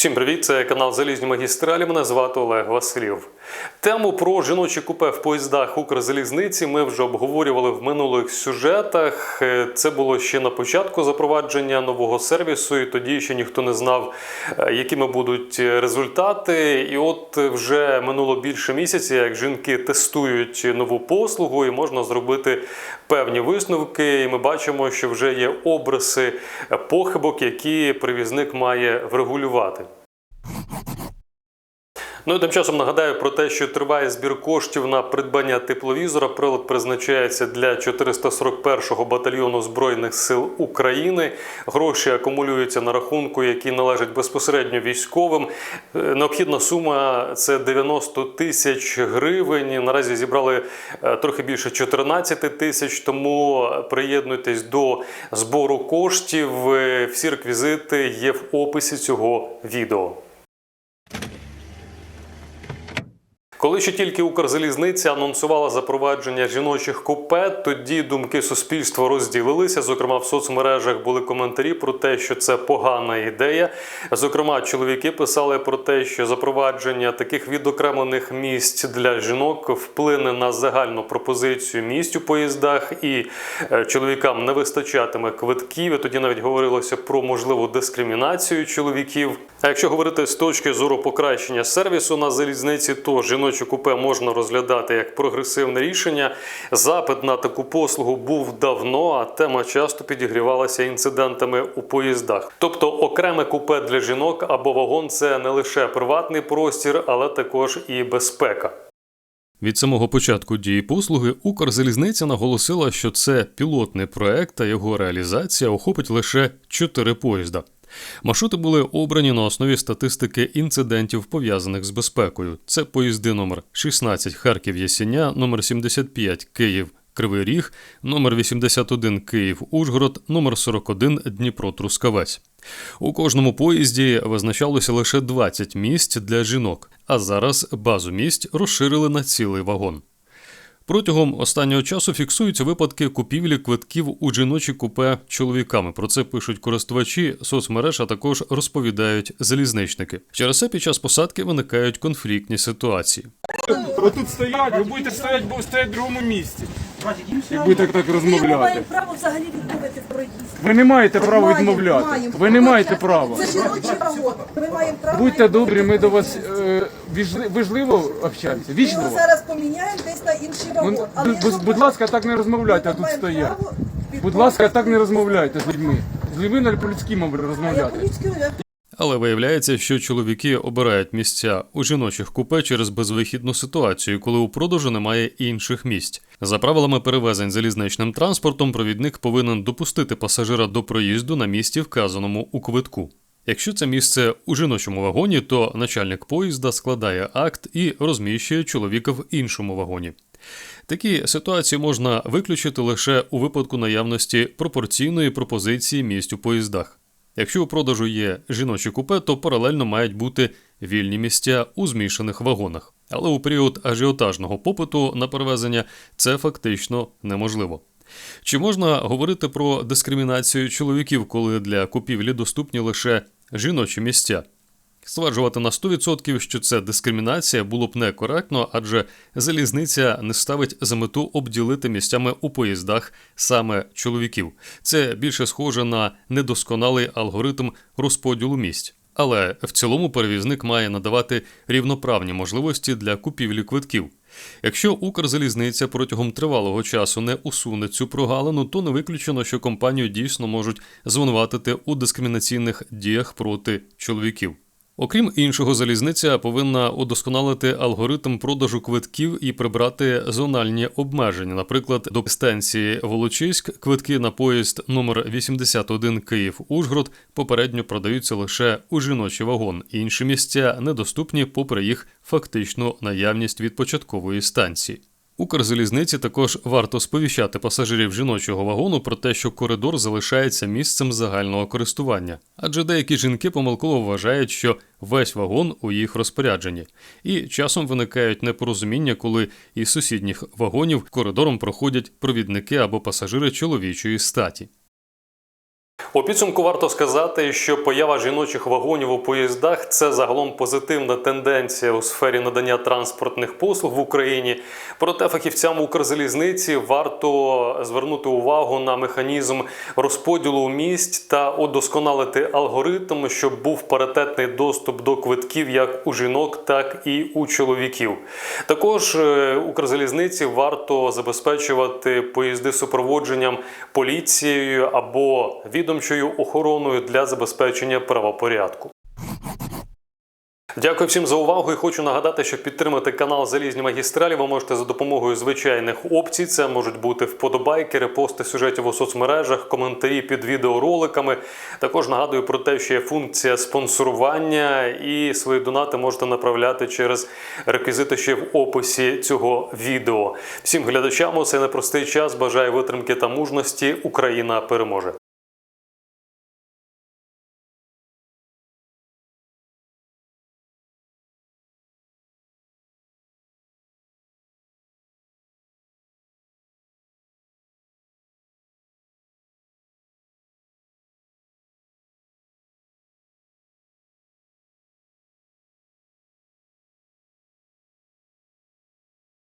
Всім привіт! Це канал Залізні магістралі. Мене звати Олег Василів. Тему про жіночі купе в поїздах Укрзалізниці ми вже обговорювали в минулих сюжетах. Е, Це було ще на початку запровадження нового сервісу, і тоді ще ніхто не знав, е, якими будуть результати. І от вже минуло більше місяця, як жінки тестують нову послугу, і можна зробити певні висновки. І ми бачимо, що вже є обриси похибок, які привізник має врегулювати. Ну і тим часом нагадаю про те, що триває збір коштів на придбання тепловізора. Прилад призначається для 441-го батальйону збройних сил України. Гроші акумулюються на рахунку, який належить безпосередньо військовим. Е, Необхідна сума це 90 тисяч гривень. Наразі зібрали е, трохи більше 14 тисяч. Тому приєднуйтесь до збору коштів. Е, Всі реквізити є в описі цього відео. Коли ще тільки Укрзалізниця анонсувала запровадження жіночих купе, тоді думки суспільства розділилися. Зокрема, в соцмережах були коментарі про те, що це погана ідея. Зокрема, чоловіки писали про те, що запровадження таких відокремлених місць для жінок вплине на загальну пропозицію місць у поїздах, і е, чоловікам не вистачатиме квитків. І тоді навіть говорилося про можливу дискримінацію чоловіків. А якщо говорити з точки зору покращення сервісу на залізниці, то жіноче купе можна розглядати як прогресивне рішення. Запит на таку послугу був давно, а тема часто підігрівалася інцидентами у поїздах. Тобто, окреме купе для жінок або вагон це не лише приватний простір, але також і безпека. Від самого початку дії послуги Укрзалізниця наголосила, що це пілотний проект, а його реалізація охопить лише 4 поїзда. Маршрути були обрані на основі статистики інцидентів, пов'язаних з безпекою. Це поїзди номер 16 Харків Ясіня, номер 75 Київ. Кривий Ріг, номер 81 Київ Ужгород, номер 41 Дніпро Трускавець. У кожному поїзді визначалося лише 20 місць для жінок, а зараз базу місць розширили на цілий вагон. Протягом останнього часу фіксуються випадки купівлі квитків у жіночі купе чоловіками. Про це пишуть користувачі соцмереж, а також розповідають залізничники. Через це під час посадки виникають конфліктні ситуації. Ви тут стоять, ви будете стояти, бо стоять в другому місці. Як будете так Ми розмовляти. право взагалі відмовити проїзд. Ви не маєте права Маємо, відмовляти. маємо. Ви не маєте права. Це жіночий вагон. Ми маємо право. Будьте добрі, ми до вас е, віжли- вижливо общаємося. Ми його Вічливо. зараз поміняємо десь на інший Ну, вагон. Але будь- якщо будь, будь ласка, так не розмовляйте, а тут маємо стоять. право Будь ласка, так не розмовляйте з людьми. З людьми треба по-людськи мов- я розмовляти. по-людськи, Але виявляється, що чоловіки обирають місця у жіночих купе через безвихідну ситуацію, коли у продажу немає інших місць. За правилами перевезень залізничним транспортом, провідник повинен допустити пасажира до проїзду на місці, вказаному у квитку. Якщо це місце у жіночому вагоні, то начальник поїзда складає акт і розміщує чоловіка в іншому вагоні. Такі ситуації можна виключити лише у випадку наявності пропорційної пропозиції місць у поїздах. Якщо у продажу є жіночі купе, то паралельно мають бути вільні місця у змішаних вагонах. Але у період ажіотажного попиту на перевезення це фактично неможливо. Чи можна говорити про дискримінацію чоловіків, коли для купівлі доступні лише жіночі місця? Стверджувати на 100%, що це дискримінація, було б некоректно, адже залізниця не ставить за мету обділити місцями у поїздах саме чоловіків. Це більше схоже на недосконалий алгоритм розподілу місць. Але в цілому перевізник має надавати рівноправні можливості для купівлі квитків. Якщо Укрзалізниця протягом тривалого часу не усуне цю прогалину, то не виключено, що компанію дійсно можуть звинуватити у дискримінаційних діях проти чоловіків. Окрім іншого, залізниця повинна удосконалити алгоритм продажу квитків і прибрати зональні обмеження. Наприклад, до станції Волочиськ квитки на поїзд номер 81 Київ Ужгород попередньо продаються лише у жіночий вагон. Інші місця недоступні попри їх фактичну наявність від початкової станції. Укрзалізниці також варто сповіщати пасажирів жіночого вагону про те, що коридор залишається місцем загального користування, адже деякі жінки помилково вважають, що весь вагон у їх розпорядженні, і часом виникають непорозуміння, коли із сусідніх вагонів коридором проходять провідники або пасажири чоловічої статі. У підсумку варто сказати, що поява жіночих вагонів у поїздах це загалом позитивна тенденція у сфері надання транспортних послуг в Україні. Проте фахівцям Укрзалізниці варто звернути увагу на механізм розподілу місць та удосконалити алгоритм, щоб був паритетний доступ до квитків як у жінок, так і у чоловіків. Також е, Укрзалізниці варто забезпечувати поїзди супроводженням поліцією або відомчою охороною для забезпечення правопорядку. Дякую всім за увагу і хочу нагадати, що підтримати канал Залізні магістралі ви можете за допомогою звичайних опцій. Це можуть бути вподобайки, репости сюжетів у соцмережах, коментарі під відеороликами. Також нагадую про те, що є функція спонсорування, і свої донати можете направляти через реквізити ще в описі цього відео. Всім глядачам у цей непростий час бажаю витримки та мужності. Україна переможе.